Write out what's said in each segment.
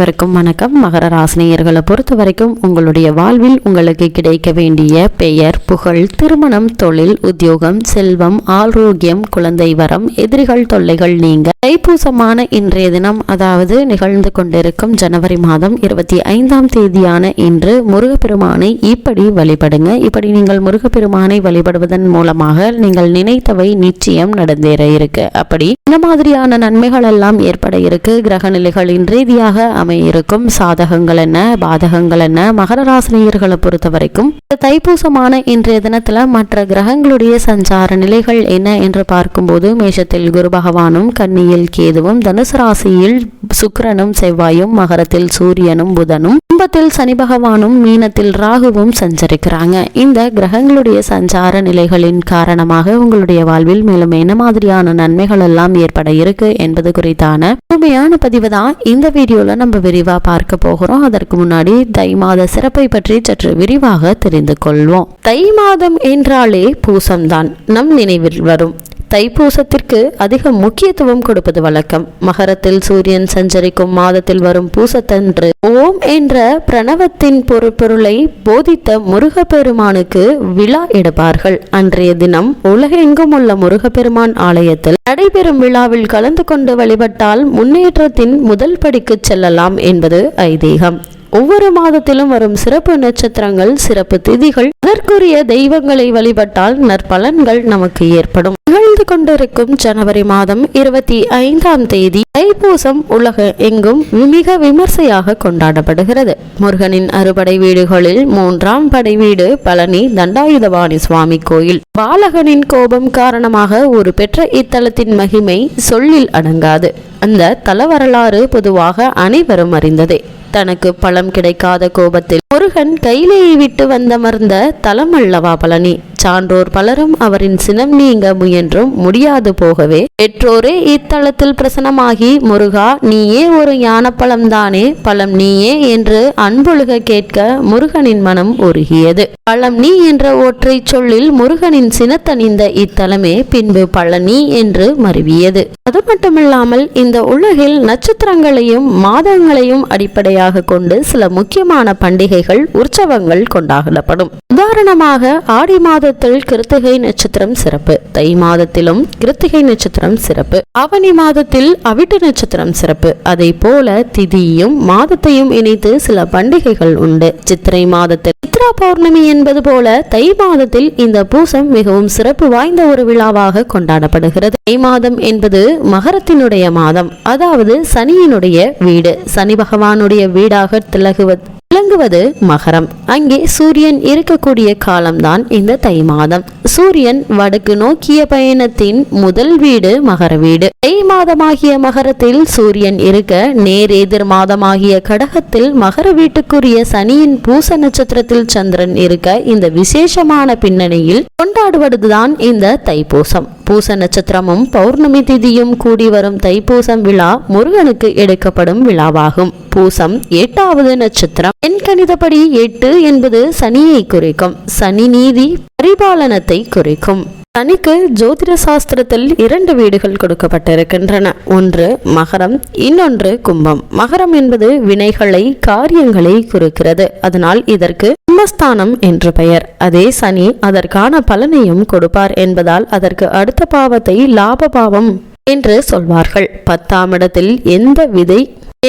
அனைவருக்கும் வணக்கம். மகர ராசினியர்களை பொறுத்த வரைக்கும் உங்களுடைய வாழ்வில் உங்களுக்கு கிடைக்க வேண்டிய பெயர் புகழ் திருமணம் தொழில் உத்தியோகம் செல்வம் ஆரோக்கியம் குழந்தை வரம் எதிரிகள் தொல்லைகள் நீங்க. தைப்பூசமான இன்றைய தினம் அதாவது நிகழ்ந்து கொண்டிருக்கும் ஜனவரி மாதம் இருபத்தி ஐந்தாம் தேதியான இன்று முருகப்பெருமானை இப்படி வழிபடுங்க. இப்படி நீங்கள் முருகப்பெருமானை வழிபடுவதன் மூலமாக நீங்கள் நினைத்தவை நிச்சயம் நடந்தேற இருக்கு. அப்படி இந்த மாதிரியான நன்மைகள் எல்லாம் ஏற்பட இருக்கு? கிரக நிலைகளின் ரீதியாக அமையிருக்கும் சாதகங்கள் என்ன பாதகங்கள் என்ன மகர ராசினியர்களை பொறுத்த வரைக்கும் இந்த தைப்பூசமான இன்றைய தினத்துல மற்ற கிரகங்களுடைய சஞ்சார நிலைகள் என்ன என்று பார்க்கும்போது மேஷத்தில் குரு பகவானும் கன்னியில் கேதுவும் தனுசு ராசியில் சுக்கிரனும் செவ்வாயும் மகரத்தில் சூரியனும் புதனும் கும்பத்தில் சனி பகவானும் மீனத்தில் ராகுவும் சஞ்சரிக்கிறாங்க. இந்த கிரகங்களுடைய சஞ்சார நிலைகளின் காரணமாக உங்களுடைய வாழ்வில் மேலும் என்ன மாதிரியான நன்மைகள் எல்லாம் ஏற்பட இருக்கு என்பது குறித்தான உண்மையான பதிவு தான் இந்த வீடியோல நம்ம விரிவா பார்க்க போகிறோம். அதற்கு முன்னாடி தை மாத சிறப்பை பற்றி சற்று விரிவாக தெரிந்து கொள்வோம். தை மாதம் என்றாலே பூசம்தான். நம் நினைவில் வரும். தைப்பூசத்திற்கு அதிக முக்கியத்துவம் கொடுப்பது வழக்கம். மகரத்தில் சூரியன் சஞ்சரிக்கும் மாதத்தில் வரும் பூசத்தன்று ஓம் என்ற பிரணவத்தின் பொருட்பொருளை போதித்த முருகப்பெருமானுக்கு விழா எடுப்பார்கள். அன்றைய தினம் உலகெங்கும் உள்ள முருகப்பெருமான் ஆலயத்தில் நடைபெறும் விழாவில் கலந்து கொண்டு வழிபட்டால் முன்னேற்றத்தின் முதல் படிக்கு செல்லலாம் என்பது ஐதீகம். ஒவ்வொரு மாதத்திலும் வரும் சிறப்பு நட்சத்திரங்கள் சிறப்பு திதிகள் அதற்குரிய தெய்வங்களை வழிபட்டால் நற்பலன்கள் நமக்கு ஏற்படும். நிகழ்ந்து கொண்டிருக்கும் ஜனவரி மாதம் இருபத்தி ஐந்தாம் தேதி தைப்பூசம் உலக எங்கும் மிக விமர்சையாக கொண்டாடப்படுகிறது. முருகனின் அறுபடை வீடுகளில் மூன்றாம் படை வீடு பழனி தண்டாயுதபாணி சுவாமி கோயில். பாலகனின் கோபம் காரணமாக ஒரு பெற்ற இத்தலத்தின் மகிமை சொல்லில் அடங்காது. அந்த தல வரலாறு பொதுவாக அனைவரும் அறிந்ததே. தனக்கு பழம் கிடைக்காத கோபத்தில் முருகன் கையிலேயே விட்டு வந்தமர்ந்த தலம் அல்லவா பழனி? சான்றோர் பலரும் அவரின் சினம் நீங்க முயன்றும் முடியாது போகவே. பெற்றோரே இத்தலத்தில் பிரசனமாகி முருகா நீயே ஒரு ஞானப்பழம் தானே? பழம் நீயே என்று அன்பொழுக கேட்க முருகனின் மனம் உருகியது. பழம் நீ என்ற ஒற்றை சொல்லில் முருகனின் சினத்தணிந்த இத்தலமே பின்பு பழனி என்று மருவியது. அது மட்டுமில்லாமல் இந்த உலகில் நட்சத்திரங்களையும் மாதங்களையும் அடிப்படையாக கொண்டு சில முக்கியமான பண்டிகைகள் உற்சவங்கள் கொண்டாடப்படும். உதாரணமாக ஆடி மாதத்தில் கிருத்திகை நட்சத்திரம் சிறப்பு தை மாதத்திலும் கிருத்திகை நட்சத்திரம் சிறப்பு ஆவணி மாதத்தில் அவிட்டு நட்சத்திரம் சிறப்பு. அதை போல திதியும் மாதத்தையும் இணைத்து சில பண்டிகைகள் உண்டு. சித்திரை மாதத்தில் சித்ரா பௌர்ணமி என்பது போல தை மாதத்தில் இந்த பூசம் மிகவும் சிறப்பு வாய்ந்த ஒரு விழாவாக கொண்டாடப்படுகிறது. தை மாதம் என்பது மகரத்தினுடைய மாதம். அதாவது சனியினுடைய வீடு. சனி பகவானுடைய வீடாக திலகுவது விளங்குவது மகரம். அங்கே சூரியன் இருக்கக்கூடிய காலம்தான் இந்த தை மாதம். சூரியன் வடக்கு நோக்கிய பயணத்தின் முதல் வீடு மகர வீடு. தை மாதமாகிய மகரத்தில் சூரியன் இருக்க நேர் எதிர் மாதமாகிய கடகத்தில் மகர வீட்டுக்குரிய சனியின் பூச நட்சத்திரத்தில் சந்திரன் இருக்க இந்த விசேஷமான பின்னணியில் கொண்டாடுவதுதான் இந்த தைப்பூசம் பூச நட்சத்திரமும் பௌர்ணமி திதியும் கூடி வரும் தைப்பூசம் விழா முருகனுக்கு எடுக்கப்படும் விழாவாகும். பூசம் எட்டாவது நட்சத்திரம். என் கணிதப்படி எட்டு என்பது சனியை குறிக்கும். சனி நீதி பரிபாலனத்தை குறிக்கும். சனிக்கு ஜோதிட சாஸ்திரத்தில் இரண்டு வீடுகள் கொடுக்கப்பட்டிருக்கின்றன. ஒன்று மகரம் இன்னொன்று கும்பம். மகரம் என்பது வினைகளை காரியங்களை குறிக்கிறது. அதனால் இதற்கு கும்பஸ்தானம் என்று பெயர். அதே சனி அதற்கான பலனையும் கொடுப்பார் என்பதால் அதற்கு அடுத்த பாவத்தை லாப பாவம் என்று சொல்வார்கள். பத்தாம் இடத்தில் எந்த விதை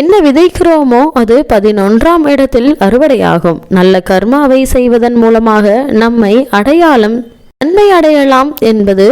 என்ன விதைக்கிறோமோ அது பதினொன்றாம் இடத்தில் அறுவடையாகும். நல்ல கர்மாவை செய்வதன் மூலமாக நம்மை அடையாளம் நன்மை அடையலாம் என்பது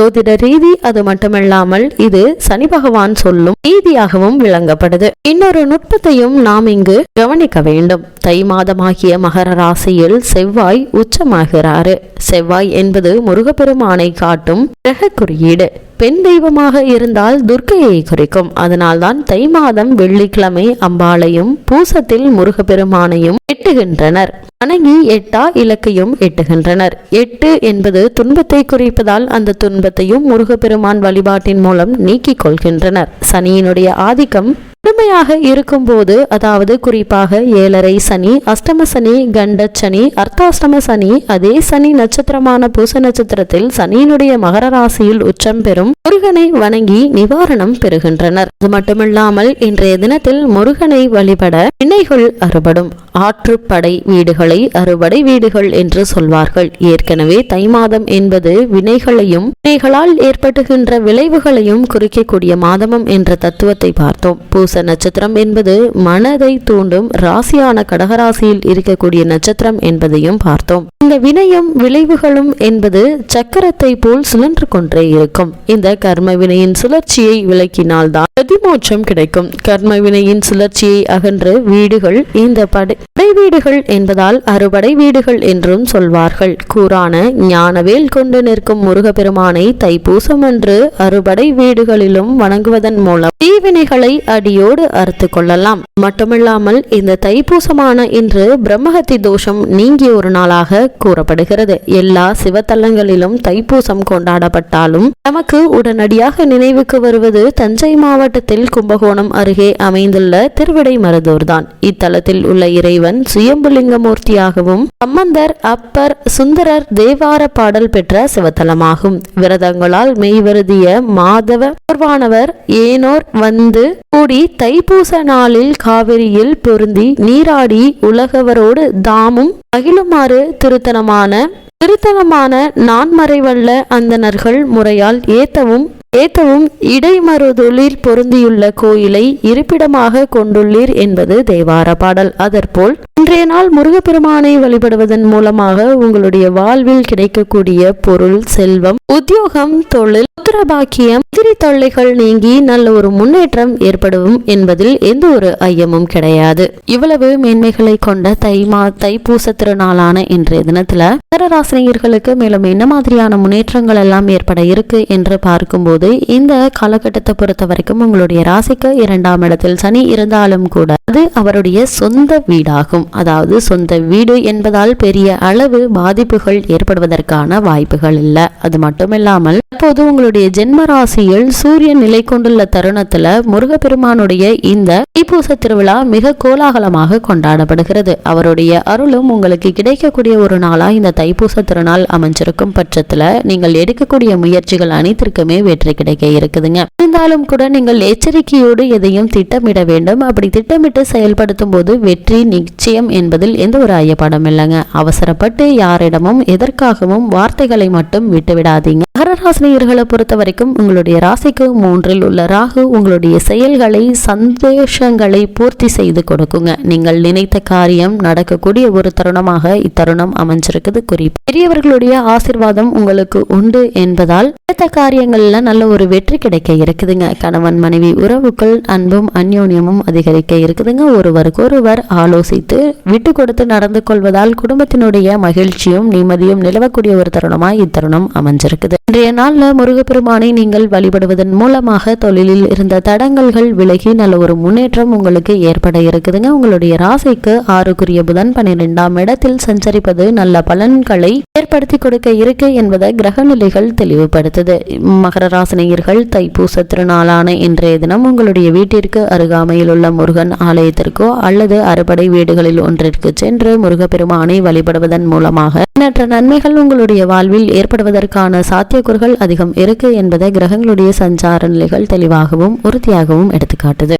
ஜோதிட ரீதி அது மட்டுமல்லாமல் இது சனி பகவான் சொல்லும் ரீதியாகவும் விளங்கப்படுது. இன்னொரு நுட்பத்தையும் நாம் இங்கு கவனிக்க வேண்டும். தை மாதமாகிய மகர ராசியில் செவ்வாய் உச்சமாகிறாரு. செவ்வாய் என்பது முருகப்பெருமானை காட்டும் கிரக குறியீடு. பெண் தெய்வமாக இருந்தால் துர்க்கையை குறிக்கும். அதனால்தான் தை மாதம் வெள்ளிக்கிழமை அம்பாளையும் பூசத்தில் முருகப்பெருமானையும் எட்டுகின்றனர். வணங்கி எட்டா இலக்கையும் எட்டுகின்றனர். எட்டு என்பது துன்பத்தை குறிப்பதால் அந்த துன்பத்தையும் முருகப்பெருமான் வழிபாட்டின் மூலம் நீக்கிக் கொள்கின்றனர். சனியினுடைய ஆதிக்கம் கடுமையாக இருக்கும்போது அதாவது குறிப்பாக ஏழரை சனி அஷ்டம சனி கண்ட சனி அர்த்தாஷ்டம சனி அதே சனி நட்சத்திரமான பூச நட்சத்திரத்தில் சனியினுடைய மகர ராசியில் உச்சம் பெறும் முருகனை வணங்கி நிவாரணம் பெறுகின்றனர். அது மட்டுமில்லாமல் இன்றைய தினத்தில் முருகனை வழிபட வினைகள் அறுபடும். ஆற்றுப்படை வீடுகளை அறுபடை வீடுகள் என்று சொல்வார்கள். ஏற்கனவே தை மாதம் என்பது வினைகளையும் வினைகளால் ஏற்பட்டுகின்ற விளைவுகளையும் குறிக்கக்கூடிய மாதமும் என்ற தத்துவத்தை பார்த்தோம். பூச நட்சத்திரம் என்பது மனதை தூண்டும் ராசியான கடகராசியில் இருக்கக்கூடிய நட்சத்திரம் என்பதையும் பார்த்தோம். இந்த வினையும் விளைவுகளும் என்பது சக்கரத்தை போல் சுழன்று கொண்டே இருக்கும். இந்த கர்ம வினையின் சுழற்சியை விளக்கினால்தான் பிரதிமோட்சம் கிடைக்கும். கர்ம வினையின் சுழற்சியை அகன்று வீடுகள் இந்த படை வீடுகள் என்பதால் அறுபடை வீடுகள் என்றும் சொல்வார்கள். கூறான ஞானவேல் கொண்டு நிற்கும் முருகப்பெருமானை தைப்பூசம் என்று அறுபடை வீடுகளிலும் வணங்குவதன் மூலம் தீவினைகளை அடியோடு அறுத்து கொள்ளலாம். மட்டுமில்லாமல் இந்த தைப்பூசமான இன்று பிரம்மஹத்தி தோஷம் நீங்கிய ஒரு நாளாக கூறப்படுகிறது. எல்லா சிவத்தலங்களிலும் தைப்பூசம் கொண்டாடப்பட்டாலும் நமக்கு உடனடியாக நினைவுக்கு வருவது தஞ்சை மாவட்டத்தில் கும்பகோணம் அருகே அமைந்துள்ள திருவிடை மருதூர்தான். இத்தலத்தில் உள்ள இறைவன் சுயம்புலிங்கமூர்த்தியாகவும் சம்பந்தர் அப்பர் சுந்தரர் தேவார பாடல் பெற்ற சிவத்தலமாகும். விரதங்களால் மெய்வருதிய மாதவ பூர்வானவர் ஏனோர் வந்து கூடி தைப்பூச நாளில் காவிரியில் பொருந்தி நீராடி உலகவரோடு தாமும் மகிழுமாறு திருத்தலமான திருத்தலமான நான்மறைவல்ல அந்தணர்கள் முறையால் ஏத்தவும் ஏத்தவும் இடைமருதொழில் பொருந்தியுள்ள கோயிலை இருப்பிடமாக கொண்டுள்ளீர் என்பது தேவார பாடல். அதற்போல் இன்றைய நாள் முருகப்பெருமானை வழிபடுவதன் மூலமாக உங்களுடைய வாழ்வில் கிடைக்கக்கூடிய பொருள் செல்வம் உத்தியோகம் தொழில் புத்திரபாக்கியம் எதிரி தொல்லைகள் நீங்கி நல்ல ஒரு முன்னேற்றம் ஏற்படும் என்பதில் எந்த ஒரு ஐயமும் கிடையாது. இவ்வளவு மேன்மைகளை கொண்ட தை மா தைப்பூச திருநாளான இன்றைய தினத்துல ராசினியர்களுக்கு மேலும் என்ன மாதிரியான முன்னேற்றங்கள் எல்லாம் ஏற்பட இருக்கு என்று பார்க்கும்போது இந்த காலகட்டத்தை பொறுத்த வரைக்கும் உங்களுடைய ராசிக்கு இரண்டாம் இடத்தில் சனி இருந்தாலும் கூட அது அவருடைய சொந்த வீடாகும். அதாவது சொந்த வீடு என்பதால் பெரிய அளவு பாதிப்புகள் ஏற்படுவதற்கான வாய்ப்புகள் இல்லை. அது மட்டுமில்லாமல் அப்போது உங்களுடைய ஜென்ம ராசியில் சூரியன் நிலை கொண்டுள்ள தருணத்துல முருகப்பெருமானுடைய இந்த தைப்பூச திருவிழா மிக கோலாகலமாக கொண்டாடப்படுகிறது. அவருடைய அருளும் உங்களுக்கு கிடைக்கக்கூடிய ஒரு நாளா இந்த தைப்பூச திருநாள் அமைஞ்சிருக்கும் பட்சத்துல நீங்கள் எடுக்கக்கூடிய முயற்சிகள் அனைத்திற்குமே வெற்றி கிடைக்க இருக்குதுங்க. இருந்தாலும் கூட நீங்கள் எச்சரிக்கையோடு எதையும் திட்டமிட வேண்டும். அப்படி திட்டமிட்டு செயல்படுத்தும் போது வெற்றி நிச்சயம் என்பதில் எந்த ஒரு ஐயப்பாடும் இல்லைங்க. அவசரப்பட்டு யாரிடமும் எதற்காகவும் வார்த்தைகளை மட்டும் விட்டுவிடாதீங்க. மகரராசினியர்களை பொறுத்த வரைக்கும் உங்களுடைய ராசிக்கு மூன்றில் உள்ள ராகு உங்களுடைய செயல்களை சந்தோஷங்களை பூர்த்தி செய்து கொடுக்குங்க. நீங்கள் நினைத்த காரியம் நடக்கக்கூடிய ஒரு தருணமாக இத்தருணம் அமைஞ்சிருக்குது குறிப்பு. பெரியவர்களுடைய ஆசிர்வாதம் உங்களுக்கு உண்டு என்பதால் நினைத்த காரியங்கள்ல நல்ல ஒரு வெற்றி கிடைக்க இருக்குதுங்க. கணவன் மனைவி உறவுக்குள் அன்பும் அந்யோன்யமும் அதிகரிக்க இருக்குதுங்க. ஒருவருக்கு ஒருவர் ஆலோசித்து விட்டு கொடுத்து நடந்து கொள்வதால் குடும்பத்தினுடைய மகிழ்ச்சியும் நிம்மதியும் நிலவக்கூடிய ஒரு தருணமாக இத்தருணம் அமைஞ்சிருக்குது. இன்றைய நாளில் முருகப்பெருமானை நீங்கள் வழிபடுவதன் மூலமாக தொழிலில் இருந்த தடங்கல்கள் விலகி நல்ல ஒரு முன்னேற்றம் உங்களுக்கு ஏற்பட இருக்குதுங்க. உங்களுடைய ராசிக்கு ஆறுக்குரிய புதன் பன்னிரெண்டாம் இடத்தில் சஞ்சரிப்பது நல்ல பலன்களை ஏற்படுத்தி கொடுக்க இருக்கு என்பதை கிரக நிலைகள் தெளிவுபடுத்துது. மகர வாசனையர்கள். தைப்பூச திருநாளான இன்றைய தினம் உங்களுடைய வீட்டிற்கு அருகாமையில் உள்ள முருகன் ஆலயத்திற்கோ அல்லது அறுபடை வீடுகளில் ஒன்றிற்கு சென்று முருகப்பெருமானை வழிபடுவதன் மூலமாக எண்ணற்ற நன்மைகள் உங்களுடைய வாழ்வில் ஏற்படுவதற்கான சாத்தியக்கூறுகள் அதிகம் இருக்கு என்பதை கிரகங்களுடைய சஞ்சார நிலைகள் தெளிவாகவும் உறுதியாகவும் எடுத்துக்காட்டுது.